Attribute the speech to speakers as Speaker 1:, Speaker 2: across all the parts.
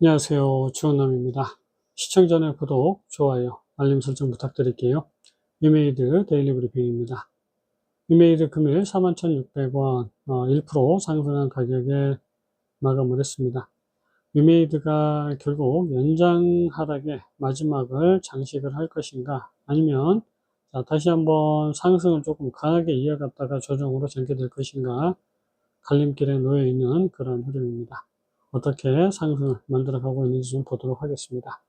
Speaker 1: 안녕하세요. 주원남입니다. 시청 전에 구독, 좋아요, 알림 설정 부탁드릴게요. 위메이드 데일리 브리핑입니다. 위메이드 금일 41,600원, 1% 상승한 가격에 마감을 했습니다. 위메이드가 결국 연장 하락의 마지막을 장식을 할 것인가, 아니면 자, 다시 한번 상승을 조금 강하게 이어갔다가 조정으로 전개될 것인가, 갈림길에 놓여 있는 그런 흐름입니다. 어떻게 상승을 만들어 가고 있는지 좀 보도록 하겠습니다.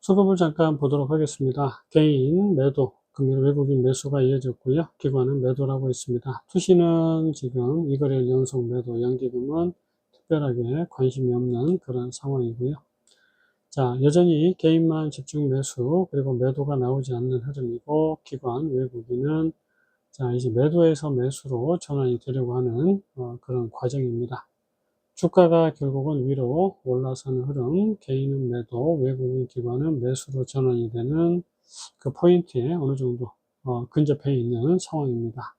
Speaker 1: 수급을 잠깐 보도록 하겠습니다. 개인 매도, 금일 외국인 매수가 이어졌고요. 기관은 매도라고 있습니다. 투시는 지금 이거래일 연속 매도, 연기금은 특별하게 관심이 없는 그런 상황이고요. 자, 여전히 개인만 집중 매수, 그리고 매도가 나오지 않는 흐름이고, 기관, 외국인은 자, 이제 매도에서 매수로 전환이 되려고 하는 어, 그런 과정입니다. 주가가 결국은 위로 올라서는 흐름, 개인은 매도, 외국인 기관은 매수로 전환이 되는 그 포인트에 어느 정도 어, 근접해 있는 상황입니다.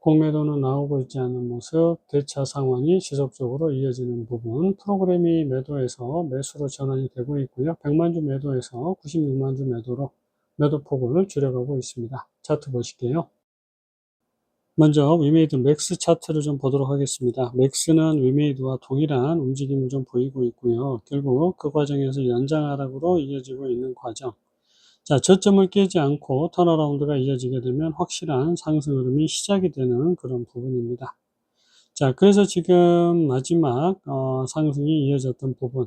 Speaker 1: 공매도는 나오고 있지 않은 모습, 대차 상황이 지속적으로 이어지는 부분, 프로그램이 매도에서 매수로 전환이 되고 있고요. 100만 주 매도에서 96만 주 매도로 매도폭을 줄여가고 있습니다. 차트 보실게요. 먼저 위메이드 맥스 차트를 좀 보도록 하겠습니다. 맥스는 위메이드와 동일한 움직임을 좀 보이고 있고요. 결국 그 과정에서 연장 하락으로 이어지고 있는 과정. 자, 저점을 깨지 않고 턴어라운드가 이어지게 되면 확실한 상승 흐름이 시작이 되는 그런 부분입니다. 자, 그래서 지금 마지막 어, 상승이 이어졌던 부분.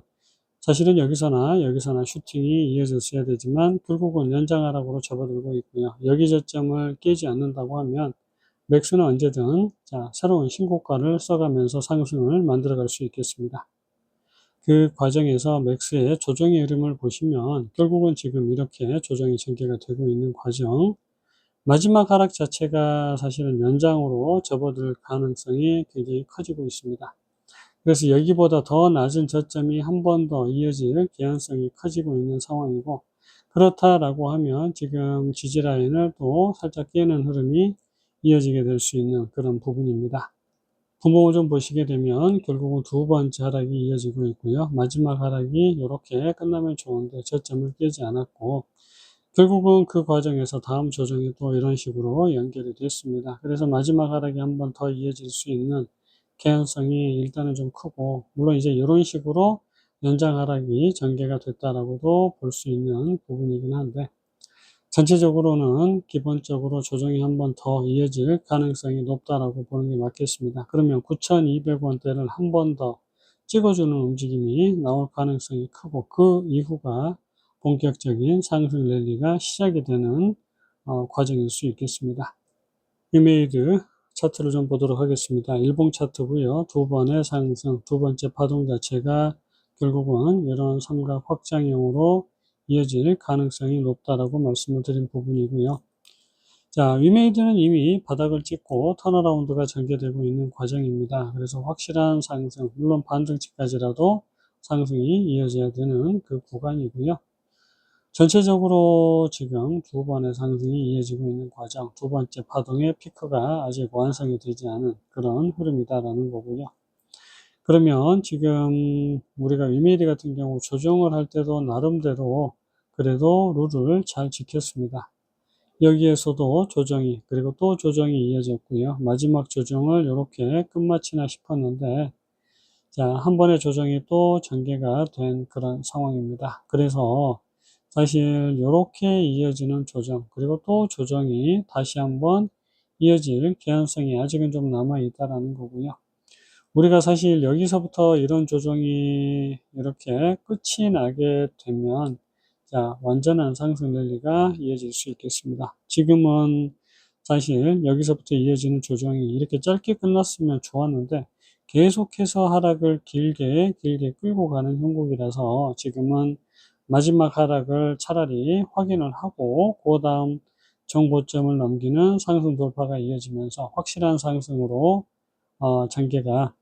Speaker 1: 사실은 여기서나 여기서나 슈팅이 이어졌어야 되지만 결국은 연장 하락으로 접어들고 있고요. 여기 저점을 깨지 않는다고 하면 맥스는 언제든 자, 새로운 신고가를 써가면서 상승을 만들어 갈 수 있겠습니다. 그 과정에서 맥스의 조정의 흐름을 보시면 결국은 지금 이렇게 조정이 전개가 되고 있는 과정 마지막 하락 자체가 사실은 연장으로 접어들 가능성이 굉장히 커지고 있습니다. 그래서 여기보다 더 낮은 저점이 한 번 더 이어질 개연성이 커지고 있는 상황이고 그렇다라고 하면 지금 지지라인을 또 살짝 깨는 흐름이 이어지게 될 수 있는 그런 부분입니다. 분봉을 좀 보시게 되면 결국은 두 번째 하락이 이어지고 있고요. 마지막 하락이 이렇게 끝나면 좋은데 저점을 깨지 않았고 결국은 그 과정에서 다음 조정이 또 이런 식으로 연결이 됐습니다. 그래서 마지막 하락이 한 번 더 이어질 수 있는 개연성이 일단은 좀 크고 물론 이제 이런 식으로 연장 하락이 전개가 됐다라고도 볼 수 있는 부분이긴 한데 전체적으로는 기본적으로 조정이 한 번 더 이어질 가능성이 높다라고 보는 게 맞겠습니다. 그러면 9,200원대를 한 번 더 찍어주는 움직임이 나올 가능성이 크고 그 이후가 본격적인 상승 랠리가 시작이 되는 어, 과정일 수 있겠습니다. 이메이드 차트를 좀 보도록 하겠습니다. 일봉 차트고요. 두 번의 상승, 두 번째 파동 자체가 결국은 이런 삼각 확장형으로 이어질 가능성이 높다라고 말씀을 드린 부분이고요. 자, 위메이드는 이미 바닥을 찍고 턴어라운드가 전개되고 있는 과정입니다. 그래서 확실한 상승, 물론 반등치까지라도 상승이 이어져야 되는 그 구간이고요. 전체적으로 지금 두 번의 상승이 이어지고 있는 과정, 두 번째 파동의 피크가 아직 완성이 되지 않은 그런 흐름이다라는 거고요. 그러면 지금 우리가 위메이드 같은 경우 조정을 할 때도 나름대로 그래도 룰을 잘 지켰습니다. 여기에서도 조정이 그리고 또 조정이 이어졌고요. 마지막 조정을 이렇게 끝마치나 싶었는데 자, 한 번의 조정이 또 전개가 된 그런 상황입니다. 그래서 사실 이렇게 이어지는 조정 그리고 또 조정이 다시 한번 이어질 개연성이 아직은 좀 남아 있다라는 거고요. 우리가 사실 여기서부터 이런 조정이 이렇게 끝이 나게 되면 자, 완전한 상승 랠리가 이어질 수 있겠습니다. 지금은 사실 여기서부터 이어지는 조정이 이렇게 짧게 끝났으면 좋았는데 계속해서 하락을 길게 길게 끌고 가는 형국이라서 지금은 마지막 하락을 차라리 확인을 하고 그 다음 정보점을 넘기는 상승 돌파가 이어지면서 확실한 상승으로 어, 전개가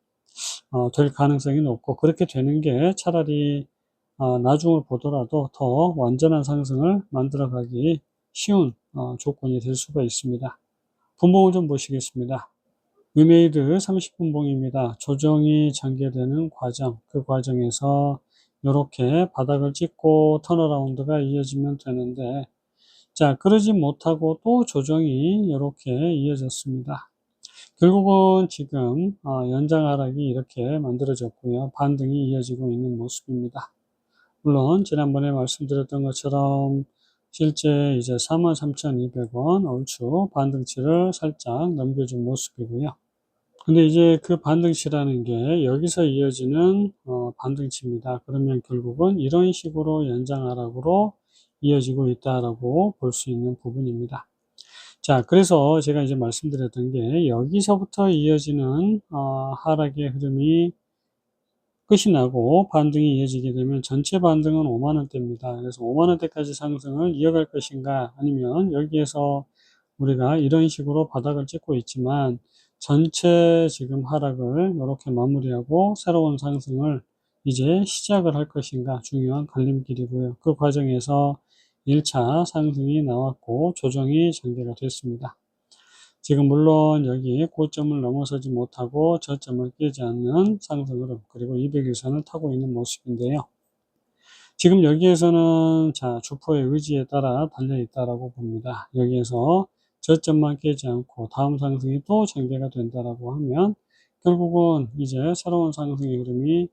Speaker 1: 어, 될 가능성이 높고 그렇게 되는 게 차라리 어, 나중을 보더라도 더 완전한 상승을 만들어가기 쉬운 어, 조건이 될 수가 있습니다. 분봉을 좀 보시겠습니다. 위메이드 30분 봉입니다. 조정이 전개되는 과정, 그 과정에서 이렇게 바닥을 찍고 턴어라운드가 이어지면 되는데 자 그러지 못하고 또 조정이 이렇게 이어졌습니다. 결국은 지금 어, 연장 하락이 이렇게 만들어졌고요. 반등이 이어지고 있는 모습입니다. 물론 지난번에 말씀드렸던 것처럼 실제 이제 43,200원 얼추 반등치를 살짝 넘겨준 모습이고요. 근데 이제 그 반등치라는 게 여기서 이어지는 어, 반등치입니다. 그러면 결국은 이런 식으로 연장 하락으로 이어지고 있다라고 볼 수 있는 부분입니다. 자, 그래서 제가 이제 말씀드렸던 게 여기서부터 이어지는 어, 하락의 흐름이 끝이 나고 반등이 이어지게 되면 전체 반등은 5만원대입니다. 그래서 5만원대까지 상승을 이어갈 것인가 아니면 여기에서 우리가 이런 식으로 바닥을 찍고 있지만 전체 지금 하락을 이렇게 마무리하고 새로운 상승을 이제 시작을 할 것인가 중요한 갈림길이고요. 그 과정에서 1차 상승이 나왔고 조정이 전개가 됐습니다. 지금 물론 여기 고점을 넘어서지 못하고 저점을 깨지 않는 상승 흐름 그리고 200일선을 타고 있는 모습인데요. 지금 여기에서는 자 주포의 의지에 따라 달려 있다라고 봅니다. 여기에서 저점만 깨지 않고 다음 상승이 또 전개가 된다라고 하면 결국은 이제 새로운 상승의 흐름이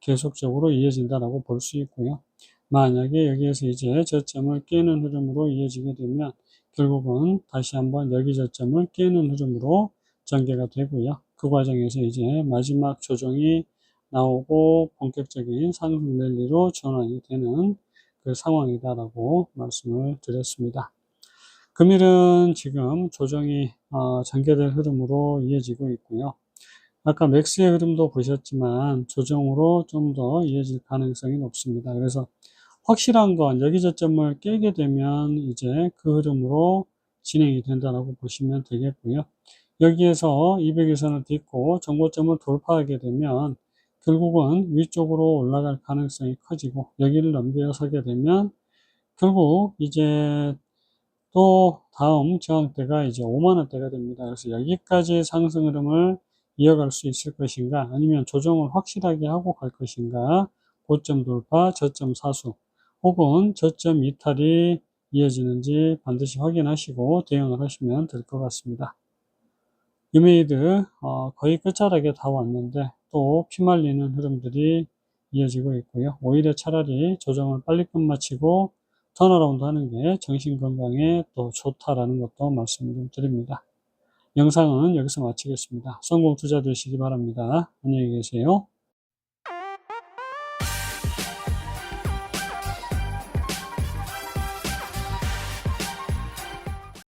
Speaker 1: 계속적으로 이어진다라고 볼 수 있고요. 만약에 여기에서 이제 저점을 깨는 흐름으로 이어지게 되면 결국은 다시 한번 여기 저점을 깨는 흐름으로 전개가 되고요. 그 과정에서 이제 마지막 조정이 나오고 본격적인 상승 랠리로 전환이 되는 그 상황이다라고 말씀을 드렸습니다. 금일은 지금 조정이 어, 전개될 흐름으로 이어지고 있고요. 아까 맥스의 흐름도 보셨지만 조정으로 좀 더 이어질 가능성이 높습니다. 그래서 확실한 건 여기 저점을 깨게 되면 이제 그 흐름으로 진행이 된다고 보시면 되겠고요. 여기에서 200일선을 딛고 정고점을 돌파하게 되면 결국은 위쪽으로 올라갈 가능성이 커지고 여기를 넘겨서게 되면 결국 이제 또 다음 저항대가 이제 5만원대가 됩니다. 그래서 여기까지 상승 흐름을 이어갈 수 있을 것인가 아니면 조정을 확실하게 하고 갈 것인가 고점 돌파, 저점 사수 혹은 저점 이탈이 이어지는지 반드시 확인하시고 대응을 하시면 될 것 같습니다. 유메이드 어, 거의 끝자락에 다 왔는데 또 피말리는 흐름들이 이어지고 있고요. 오히려 차라리 조정을 빨리 끝마치고 턴어라운드 하는 게 정신건강에 또 좋다라는 것도 말씀을 좀 드립니다. 영상은 여기서 마치겠습니다. 성공 투자 되시기 바랍니다. 안녕히 계세요.